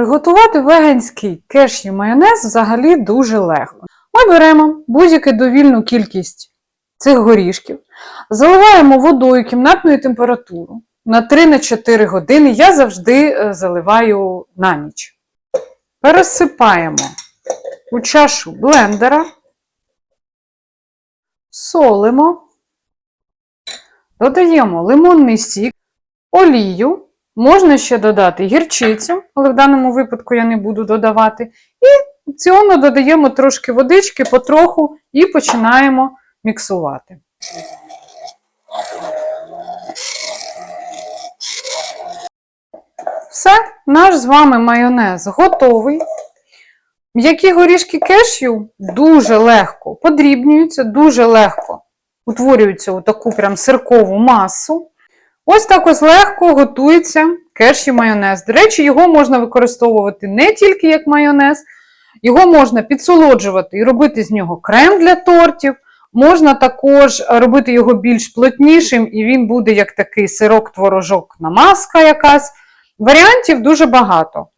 Приготувати веганський кешю майонез взагалі дуже легко. Ми беремо будь-яку довільну кількість цих горішків, заливаємо водою кімнатної температури на 3-4 години. Я завжди е, заливаю на ніч. Пересипаємо у чашу блендера, солимо, додаємо лимонний сік, олію. Можна ще додати гірчицю, але в даному випадку я не буду додавати. І опціонно додаємо трошки водички, потроху і починаємо міксувати. Все, наш з вами майонез готовий. М'які горішки кешю дуже легко подрібнюються, дуже легко утворюються у таку прям сиркову масу. Ось так ось легко готується кеші майонез. До речі, його можна використовувати не тільки як майонез, його можна підсолоджувати і робити з нього крем для тортів. Можна також робити його більш плотнішим, і він буде як такий сирок-творожок намазка якась. Варіантів дуже багато.